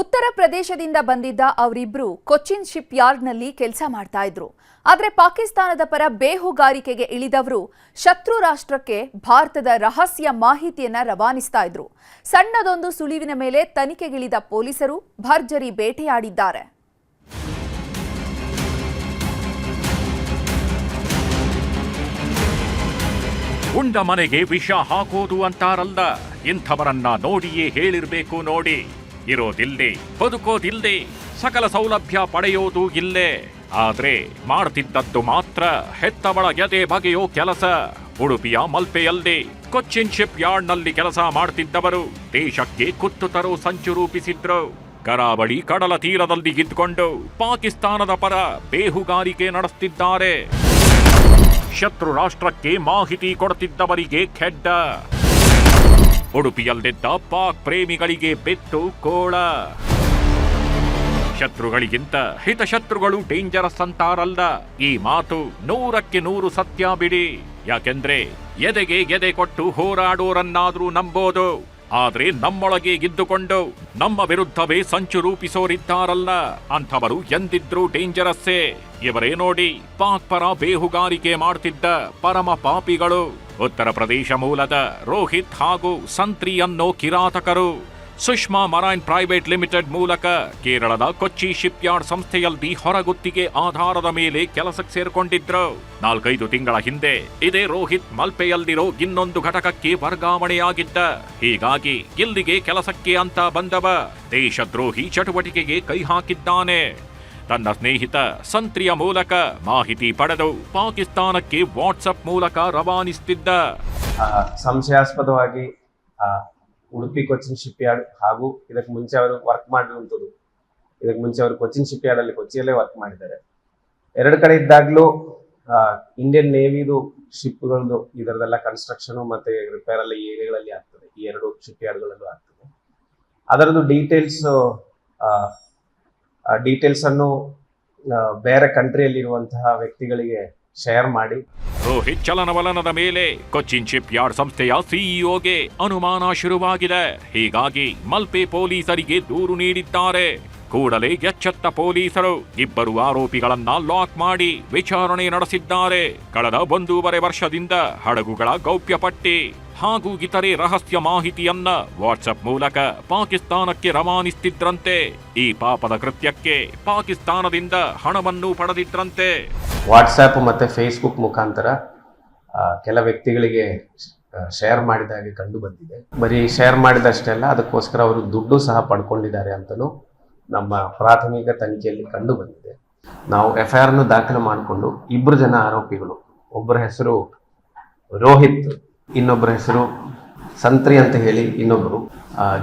ಉತ್ತರ ಪ್ರದೇಶದಿಂದ ಬಂದಿದ್ದ ಅವರಿಬ್ರು ಕೊಚ್ಚಿನ್ ಶಿಪ್ ಯಾರ್ಡ್ನಲ್ಲಿ ಕೆಲಸ ಮಾಡ್ತಾ ಇದ್ರು. ಆದರೆ ಪಾಕಿಸ್ತಾನದ ಪರ ಬೇಹುಗಾರಿಕೆಗೆ ಇಳಿದವರು ಶತ್ರು ರಾಷ್ಟ್ರಕ್ಕೆ ಭಾರತದ ರಹಸ್ಯ ಮಾಹಿತಿಯನ್ನ ರವಾನಿಸ್ತಾ ಇದ್ರು. ಸಣ್ಣದೊಂದು ಸುಳಿವಿನ ಮೇಲೆ ತನಿಖೆಗಿಳಿದ ಪೊಲೀಸರು ಭರ್ಜರಿ ಬೇಟೆಯಾಡಿದ್ದಾರೆ. ಉಂಡ ಮನೆಗೆ ವಿಷ ಹಾಕೋದು ಅಂತಾರಲ್ಲ, ಇಂಥವರನ್ನ ನೋಡಿಯೇ ಹೇಳಿರ್ಬೇಕು ನೋಡಿ. ಇರೋದಿಲ್ಲೇ ಬದುಕೋದಿಲ್ಲದೆ, ಸಕಲ ಸೌಲಭ್ಯ ಪಡೆಯೋದು ಇಲ್ಲೇ. ಆದ್ರೆ ಮಾಡ್ತಿದ್ದದ್ದು ಮಾತ್ರ ಹೆತ್ತವಳ ಎದೆ ಬಗೆಯೋ ಕೆಲಸ. ಉಡುಪಿಯ ಮಲ್ಪೆಯಲ್ಲಿ ಕೊಚ್ಚಿನ್ ಶಿಪ್ ಯಾರ್ಡ್ನಲ್ಲಿ ಕೆಲಸ ಮಾಡ್ತಿದ್ದವರು. ದೇಶಕ್ಕೆ ಕುತ್ತು ತರೋ ಸಂಚು ರೂಪಿಸಿದ್ರು. ಕರಾವಳಿ ಕಡಲ ತೀರದಲ್ಲಿ ಇದ್ಕೊಂಡು ಪಾಕಿಸ್ತಾನದ ಪರ ಬೇಹುಗಾರಿಕೆ ನಡೆಸ್ತಿದ್ದಾರೆ. ಶತ್ರು ರಾಷ್ಟ್ರಕ್ಕೆ ಮಾಹಿತಿ ಕೊಡ್ತಿದ್ದವರಿಗೆ ಖೆಡ್ಡ. ಉಡುಪಿಯಲ್ಲಿದ್ದ ಪಾಕ್ ಪ್ರೇಮಿಗಳಿಗೆ ಬೆತ್ತು ಕೋಳ. ಶತ್ರುಗಳಿಗಿಂತ ಹಿತಶತ್ರುಗಳು ಡೇಂಜರಸ್ ಅಂತಾರಲ್ಲ. ಈ ಮಾತು ನೂರಕ್ಕೆ ನೂರು ಸತ್ಯ ಬಿಡಿ. ಯಾಕೆಂದ್ರೆ ಎದೆಗೆ ಎದೆ ಕೊಟ್ಟು ಹೋರಾಡೋರನ್ನಾದ್ರೂ ನಂಬೋದು. ಆದ್ರೆ ನಮ್ಮೊಳಗೆ ಇದ್ದುಕೊಂಡು ನಮ್ಮ ವಿರುದ್ಧವೇ ಸಂಚು ರೂಪಿಸೋರಿದ್ದಾರಲ್ಲ. ಅಂಥವರು ಎಂದಿದ್ರೂ ಡೇಂಜರಸ್ಸೇ. ಇವರೇ ನೋಡಿ, ಪಾಕ್ ಪರ ಬೇಹುಗಾರಿಕೆ ಮಾಡ್ತಿದ್ದ ಪರಮ ಪಾಪಿಗಳು. ಉತ್ತರ ಪ್ರದೇಶ ಮೂಲದ ರೋಹಿತ್ ಹಾಗೂ ಸಂತ್ರಿ ಅನ್ನೋ ಕಿರಾತಕರು. ಸುಷ್ಮಾ ಮರೈನ್ ಪ್ರೈವೇಟ್ ಲಿಮಿಟೆಡ್ ಮೂಲಕ ಕೇರಳದ ಕೊಚ್ಚಿ ಶಿಪ್ ಯಾರ್ಡ್ ಸಂಸ್ಥೆಯಲ್ಲಿ ಹೊರಗುತ್ತಿಗೆ ಆಧಾರದ ಮೇಲೆ ಕೆಲಸಕ್ಕೆ ಸೇರಿಕೊಂಡಿದ್ರು. ನಾಲ್ಕೈದು ತಿಂಗಳ ಹಿಂದೆ ಇದೇ ರೋಹಿತ್ ಮಲ್ಪೆಯಲ್ಲಿರೋ ಇನ್ನೊಂದು ಘಟಕಕ್ಕೆ ವರ್ಗಾವಣೆಯಾಗಿದ್ದ. ಹೀಗಾಗಿ ಇಲ್ಲಿಗೆ ಕೆಲಸಕ್ಕೆ ಅಂತ ಬಂದವ ದೇಶದ್ರೋಹಿ ಚಟುವಟಿಕೆಗೆ ಕೈ ಹಾಕಿದ್ದಾನೆ. ತನ್ನ ಸ್ನೇಹಿತ ಸಂತ್ರಿಯ ಮೂಲಕ ಮಾಹಿತಿ ಪಡೆದು ಪಾಕಿಸ್ತಾನಕ್ಕೆ ವಾಟ್ಸಪ್ ಮೂಲಕ ರವಾನಿಸುತ್ತಿದ್ದ ಸಂಶಯಾಸ್ಪದವಾಗಿ ಉಡುಪಿ ಕೊಚ್ಚಿನ್ ಶಿಪ್ ಯಾರ್ಡ್ ಹಾಗೂ ಇದಕ್ಕೆ ಮುಂಚೆ ಅವರು ವರ್ಕ್ ಮಾಡಿರುವಂಥದ್ದು. ಇದಕ್ಕೆ ಮುಂಚೆ ಅವರು ಕೊಚ್ಚಿನ್ ಶಿಪ್ ಯಾರ್ಡ್ ಅಲ್ಲಿ ಕೊಚ್ಚಿಯಲ್ಲೇ ವರ್ಕ್ ಮಾಡಿದ್ದಾರೆ. ಎರಡು ಕಡೆ ಇದ್ದಾಗಲೂ ಇಂಡಿಯನ್ ನೇವಿದು ಶಿಪ್ಗಳದ್ದು ಇದರದೆಲ್ಲ ಕನ್ಸ್ಟ್ರಕ್ಷನ್ ಮತ್ತೆ ರಿಪೇರ್ ಎಲ್ಲ ಏರಿಯಾಗಳಲ್ಲಿ ಆಗ್ತದೆ. ಈ ಎರಡು ಶಿಪ್ ಯಾರ್ಡ್ಗಳಲ್ಲೂ ಆಗ್ತದೆ. ಅದರದ್ದು ಡೀಟೇಲ್ಸ್ ಡೀಟೇಲ್ಸ್ ಅನ್ನು ಬೇರೆ ಕಂಟ್ರಿಯಲ್ಲಿರುವಂತಹ ವ್ಯಕ್ತಿಗಳಿಗೆ ಶೇರ್ ಮಾಡಿ. ರೋಹಿತ್ ಚಲನವಲನದ ಮೇಲೆ ಕೊಚ್ಚಿನ್ ಶಿಪ್ ಯಾರ್ಡ್ ಸಂಸ್ಥೆಯ ಸಿಇಒಗೆ ಅನುಮಾನ ಶುರುವಾಗಿದೆ ಹೀಗಾಗಿ ಮಲ್ಪೆ ಪೊಲೀಸರಿಗೆ ದೂರು ನೀಡಿದ್ದಾರೆ. ಕೂಡಲೇ ಎಚ್ಚೆತ್ತ ಪೊಲೀಸರು ಇಬ್ಬರು ಆರೋಪಿಗಳನ್ನ ಲಾಕ್ ಮಾಡಿ ವಿಚಾರಣೆ ನಡೆಸಿದ್ದಾರೆ. ಕಳೆದ ಒಂದೂವರೆ ವರ್ಷದಿಂದ ಹಡಗುಗಳ ಗೌಪ್ಯ ಪಟ್ಟಿ ಹಾಗೂ ಇತರೆ ರಹಸ್ಯ ಮಾಹಿತಿಯನ್ನ ವಾಟ್ಸಪ್ ಮೂಲಕ ಪಾಕಿಸ್ತಾನಕ್ಕೆ ರವಾನಿಸ್ತಿದ್ರಂತೆ. ಈ ಪಾಪದ ಕೃತ್ಯಕ್ಕೆ ಪಾಕಿಸ್ತಾನದಿಂದ ಹಣವನ್ನು ಪಡೆದಿದ್ರಂತೆ. ವಾಟ್ಸಪ್ ಮತ್ತು ಫೇಸ್ಬುಕ್ ಮುಖಾಂತರ ಕೆಲ ವ್ಯಕ್ತಿಗಳಿಗೆ ಶೇರ್ ಮಾಡಿದಾಗೆ ಕಂಡು ಬಂದಿದೆ. ಬರೀ ಶೇರ್ ಮಾಡಿದಷ್ಟೇ ಅಲ್ಲ, ಅದಕ್ಕೋಸ್ಕರ ಅವರು ದುಡ್ಡು ಸಹ ಪಡ್ಕೊಂಡಿದ್ದಾರೆ ಅಂತಲೂ ನಮ್ಮ ಪ್ರಾಥಮಿಕ ತನಿಖೆಯಲ್ಲಿ ಕಂಡು ಬಂದಿದೆ. ನಾವು ಎಫ್ ಐ ಆರ್ನು ದಾಖಲು ಮಾಡಿಕೊಂಡು ಇಬ್ಬರು ಜನ ಆರೋಪಿಗಳು, ಒಬ್ಬರ ಹೆಸರು ರೋಹಿತ್, ಇನ್ನೊಬ್ಬರ ಹೆಸರು ಸಂತ್ರಿ ಅಂತ ಹೇಳಿ ಇನ್ನೊಬ್ಬರು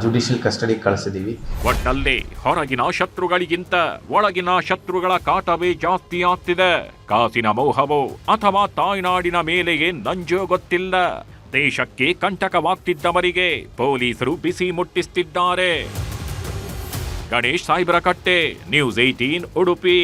ಜುಡಿಷಿಯಲ್ ಕಸ್ಟಡಿ ಕಳಿಸಿದೀವಿ. ಒಟ್ಟಲ್ಲಿ ಹೊರಗಿನ ಶತ್ರುಗಳಿಗಿಂತ ಒಳಗಿನ ಶತ್ರುಗಳ ಕಾಟವೇ ಜಾಸ್ತಿ ಆಗ್ತಿದೆ. ಕಾಸಿನ ಮೋಹವೋ ಅಥವಾ ತಾಯ್ನಾಡಿನ ಮೇಲೆಯೇ ನಂಜೋ ಗೊತ್ತಿಲ್ಲ. ದೇಶಕ್ಕೆ ಕಂಟಕವಾಗ್ತಿದ್ದವರಿಗೆ ಪೊಲೀಸರು ಬಿಸಿ ಮುಟ್ಟಿಸ್ತಿದ್ದಾರೆ. Ganesh Saibrakatte news eighteen Udupi